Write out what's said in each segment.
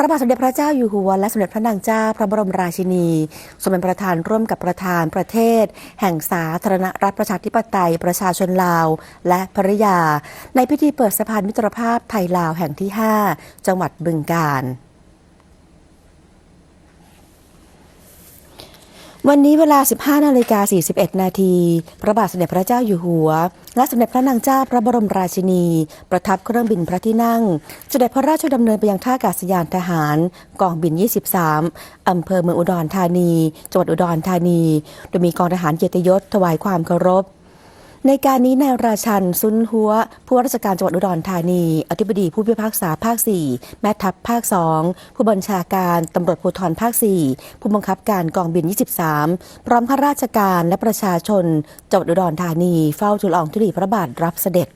ระบาทสมเด็จพระเจ้าอยู่หัวและสมเด็จพระนางเจ้าพระบรมราชินีทรงเป็นประธานร่วมกับประธานประเทศ แห่งสาธารณรัฐประชาธิปไตย ประชาชนลาว และภริยา ในพิธีเปิดสะพานมิตรภาพไทยลาวแห่งที่ 5 จังหวัดบึงกาฬวันนี้เวลา 15นาฬิกา41 นาที พระบาทสมเด็จพระเจ้าอยู่หัว และสมเด็จพระนางเจ้าพระบรมราชินี ประทับเครื่องบินพระที่นั่งเสด็จพระราชดำเนินไปยังท่าอากาศยานทหาร กองบิน 23 อำเภอเมืองอุดรธานี จังหวัดอุดรธานี โดยมีกองทหารเกียรติยศถวายความเคารพ ในการนี้นายราชันซุนหัว ผู้ว่าราชการจังหวัดอุดรธานี อธิบดีผู้พิพากษาภาค 4 แม่ทัพภาค 2 ผู้บัญชาการตำรวจภูธรภาค 4 ผู้บังคับการกองบิน 23 พร้อมข้าราชการและประชาชนจังหวัดอุดรธานี เฝ้าทูลลอองธุลีพระบาทรับเสด็จ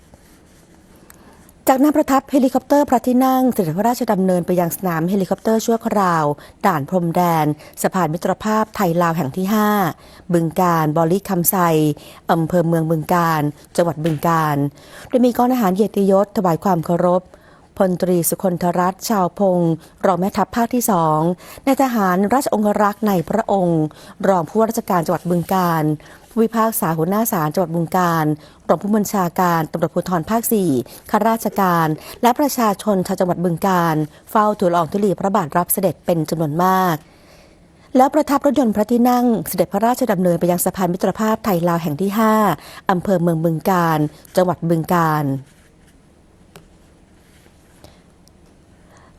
จากนั้นประทับเฮลิคอปเตอร์พระที่นั่งเสด็จพระราชดำเนินไปยังสนามเฮลิคอปเตอร์ชั่วคราว ด่านพรมแดน สะพานมิตรภาพไทยลาวแห่งที่ 5 บึงการบอลิคำไซอำเภอเมืองบึงการ จังหวัดบึงการ โดยมีกองทหารเยติยศถวายความเคารพพลตรีสุคนธรัตน์ชาวพงศ์รองแม่ทัพภาคที่สองนายทหารราชองครักษ์ในพระองค์ รองผู้ว่าราชการจังหวัดบึงการ ผู้พิพากษาหัวหน้าศาลจังหวัดบึงการรองผู้บัญชาการตำรวจภูธรภาค 4 ข้าราชการ และประชาชนชาวจังหวัดบึงการ เฝ้าทูลอองธุลีพระบาทรับเสด็จเป็นจำนวนมาก แล้วประทับรถยนต์พระที่นั่งเสด็จพระราชดำเนินไปยังสะพานมิตรภาพไทยลาวแห่งที่ 5อำเภอเมืองบึงการ จังหวัดบึงการ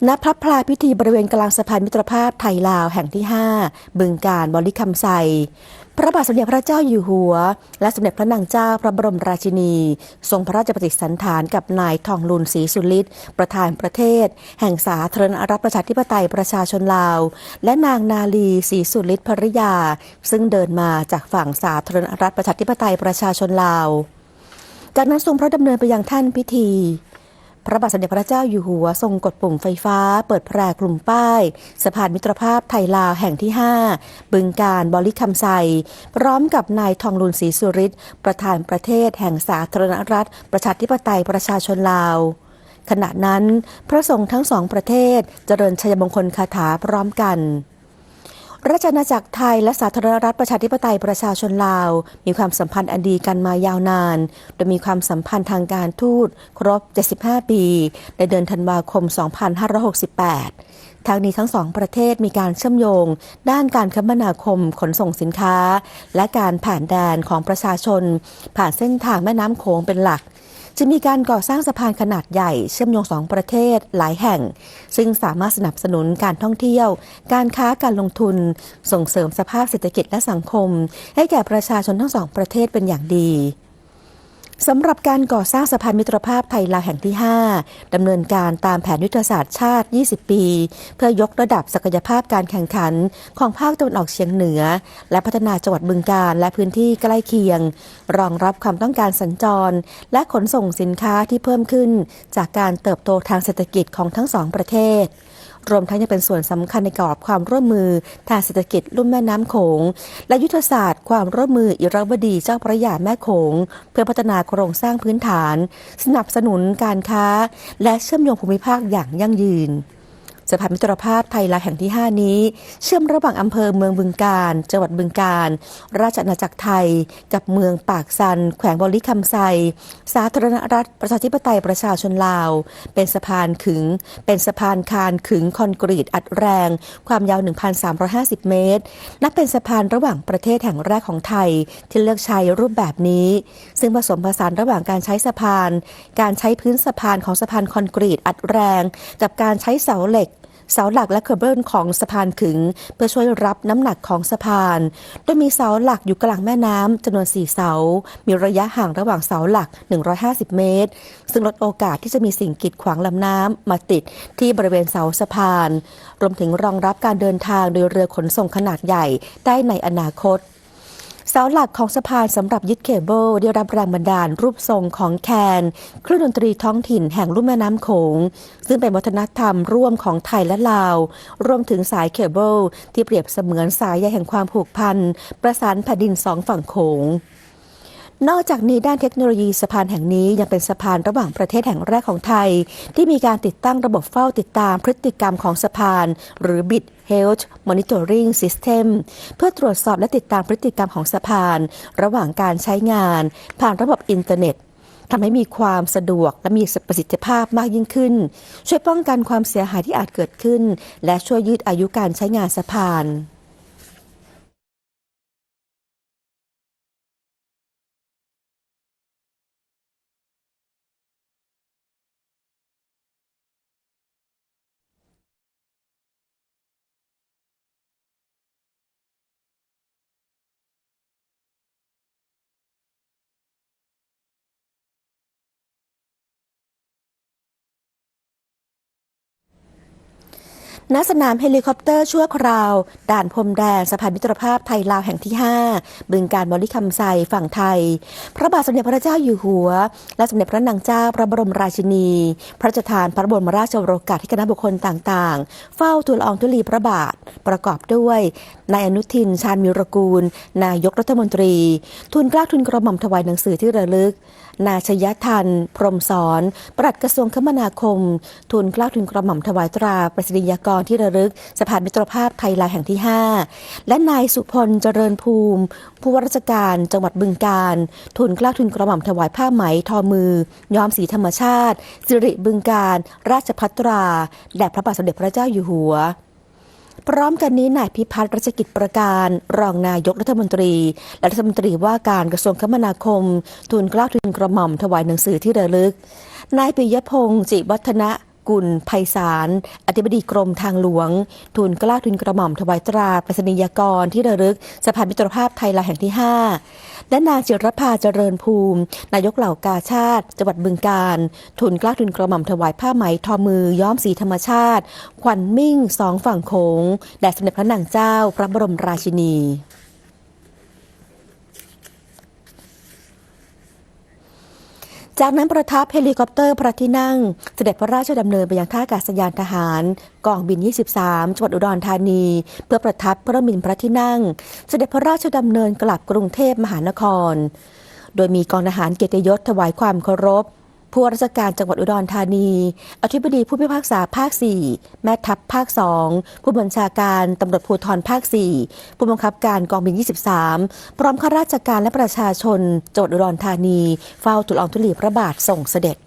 ณพระพลาพิธีบริเวณกลางสะพานมิตรภาพไทยลาวแห่งที่ 5 บึงการบริคำไซพระบาทสมเด็จพระเจ้าอยู่หัว และสมเด็จพระนางเจ้าพระบรมราชินี ทรงพระราชปฏิสันถานกับนายทองลุนศรีสุริตประธานประเทศ แห่งสาธารณรัฐประชาธิปไตยประชาชนลาว และนางนาลีศรีสุริตภริยา ซึ่งเดินมาจากฝั่งสาธารณรัฐประชาธิปไตยประชาชนลาว จากนั้นทรงพระดำเนินไปยังท่านพิธี พระบาทสมเด็จพระเจ้าอยู่หัวทรงกดปุ่มไฟฟ้า เปิดแพร่กลุ่มป้ายสะพานมิตรภาพไทยลาวแห่งที่ 5 บึงการบริคำไซพร้อมกับนายทองลุนศรีสุริตประธานประเทศแห่งสาธารณรัฐ ประชาธิปไตยประชาชนลาว ขณะนั้น พระสงฆ์ทั้งสองประเทศเจริญชัยมงคลคาถาพร้อมกัน ราชอาณาจักรไทยและสาธารณรัฐประชาธิปไตยประชาชนลาว มีความสัมพันธ์อันดีกันมายาวนาน โดยมีความสัมพันธ์ทางการทูตครบ 75 ปี ในเดือนธันวาคม 2568 ทางนี้ทั้งสองประเทศมีการเชื่อมโยง ด้านการคมนาคมขนส่งสินค้า และการผ่านแดนของประชาชน ผ่านเส้นทางแม่น้ำโขงเป็นหลัก จะมีการก่อสร้างสะพานขนาดใหญ่เชื่อมโยงสองประเทศหลายแห่ง ซึ่งสามารถสนับสนุนการท่องเที่ยว การค้าการลงทุน ส่งเสริมสภาพเศรษฐกิจและสังคม ให้แก่ประชาชนทั้งสองประเทศเป็นอย่างดี สำหรับการก่อสร้างสะพานมิตรภาพไทยลาวแห่งที่ 5 ดำเนินการตามแผนยุทธศาสตร์ชาติ 20 ปี เพื่อยกระดับศักยภาพการแข่งขันของภาคตะวันออกเฉียงเหนือ และพัฒนาจังหวัดบึงการและพื้นที่ใกล้เคียง รองรับความต้องการสัญจร และขนส่งสินค้าที่เพิ่มขึ้น จากการเติบโตทางเศรษฐกิจของทั้งสองประเทศ รวมทั้งยังเป็นส่วนสำคัญในกรอบความร่วมมือทางเศรษฐกิจลุ่มแม่น้ำโขง และยุทธศาสตร์ความร่วมมืออิราวดีเจ้าพระยาแม่โขง เพื่อพัฒนาโครงสร้างพื้นฐาน สนับสนุนการค้า และเชื่อมโยงภูมิภาคอย่างยั่งยืนะพานมิตรภาพไทยลาวแห่งที่ 5 นี้ เชื่อมระหว่างอำเภอเมืองบึงการ จังหวัดบึงการ ราชอาณาจักรไทย กับเมืองปากซัน แขวงบริคำไซ สาธารณรัฐ ประชาธิปไตยประชาชนลาว เป็นสะพานขึง เป็นสะพานคานขึงคอนกรีตอัดแรง ความยาว 1,350 เมตร นับเป็นสะพานระหว่างประเทศแห่งแรกของไทยที่เลือกใช้รูปแบบนี้ ซึ่งผสมผสานระหว่างการใช้สะพาน การใช้พื้นสะพานของสะพานคอนกรีตอัดแรง กับการใช้เสาเหล็ก เสาหลักและเคเบิลของสะพานขึง เพื่อช่วยรับน้ำหนักของสะพาน โดยมีเสาหลักอยู่กลางแม่น้ำจำนวน 4 เสา มีระยะห่างระหว่างเสาหลัก 150 เมตร ซึ่งลดโอกาสที่จะมีสิ่งกีดขวางลำน้ำมาติดที่บริเวณเสาสะพาน รวมถึงรองรับการเดินทางโดยเรือขนส่งขนาดใหญ่ได้ในอนาคต เสาหลักของสะพานสำหรับยึดเคเบิลได้รับแรงบันดาลรูปทรงของแคนเครื่องดนตรีท้องถิ่นแห่งลุ่มแม่น้ำโขง ซึ่งเป็นวัฒนธรรมร่วมของไทยและลาว รวมถึงสายเคเบิลที่เปรียบเสมือนสายใยแห่งความผูกพัน ประสานแผ่นดินสองฝั่งโขง นอกจากนี้ด้านเทคโนโลยีสะพานแห่งนี้ยังเป็นสะพานระหว่างประเทศแห่งแรกของไทย ที่มีการติดตั้งระบบเฝ้าติดตามพฤติกรรมของสะพาน หรือ Bit Health Monitoring System เพื่อตรวจสอบและติดตามพฤติกรรมของสะพาน ระหว่างการใช้งาน ผ่านระบบอินเทอร์เน็ตทำให้มีความสะดวกและมีประสิทธิภาพมากยิ่งขึ้น ช่วยป้องกันความเสียหายที่อาจเกิดขึ้น และช่วยยืดอายุการใช้งานสะพาน ณสนามเฮลิคอปเตอร์ชั่วคราว ด่านพรมแดงสะพานมิตรภาพไทยลาวแห่งที่ 5 บึงการบริคำไซฝั่งไทย พระบาทสมเด็จพระเจ้าอยู่หัว และสมเด็จพระนางเจ้าพระบรมราชินี พระราชทานพระบรมราชโองการให้คณะบุคคลต่างๆ เฝ้าทูลอองธุลีพระบาทประกอบด้วยนายอนุทินชาญมิรกูล นายกรัฐมนตรี ทุนกล้าทุนกระหม่อมถวายหนังสือที่ระลึกนาชยทัน พรมสอน ปลัดกระทรวงคมนาคม ทุนกล้าทุนกระหม่อมถวายตรา ประสิทธิยากรที่ระลึก สะพานมิตรภาพไทยลาวแห่งที่ 5 และนายสุพลเจริญภูมิ ผู้ว่าราชการจังหวัดบึงการ ทุนกล้าทุนกระหม่อมถวายผ้าไหมทอมือ ย้อมสีธรรมชาติ สิริบึงการ ราชพัตรา แด่พระบาทสมเด็จพระเจ้าอยู่หัว พร้อมกันนี้นายพิพัฒน์รัชกิจประการ รองนายกรัฐมนตรี และรัฐมนตรีว่าการกระทรวงคมนาคม ทูลเกล้าทูลกระหม่อมถวายหนังสือที่ระลึก นายปิยพงศ์จิวัฒนะ กุลไพศาลอธิบดีกรมทางหลวงทูลเกล้าทูลกระหม่อมถวายตราประสนียกรที่ระลึกสะพานมิตรภาพไทยลาวแห่งที่ 5 และนางจิรภาเจริญภูมิ นายกเหล่ากาชาติ จังหวัดบึงการ ทุนกล้าทุนกระหม่อมถวายผ้าไหมทอมือย้อมสีธรรมชาติขวัญมิ่งสองฝั่งโขงแด่สมเด็จพระนางเจ้า พระบรมราชินี จากนั้นประทับเฮลิคอปเตอร์พระที่นั่ง เสด็จพระราชดำเนินไปยังท่าอากาศยานทหาร กองบิน 23 จังหวัดอุดรธานี เพื่อประทับพระมินพระที่นั่ง เสด็จพระราชดำเนินกลับกรุงเทพมหานคร โดยมีกองทหารเกียรติยศถวายความเคารพ ผู้ว่าราชการจังหวัดอุดรธานี อธิบดีผู้พิพากษาภาค 4 แม่ทัพภาค 2 ผู้บัญชาการตำรวจภูธรภาค 4 ผู้บังคับการกองบิน 23 พร้อมข้าราชการและประชาชนจังหวัดอุดรธานี เฝ้าทูลอองธุลีพระบาทส่งเสด็จ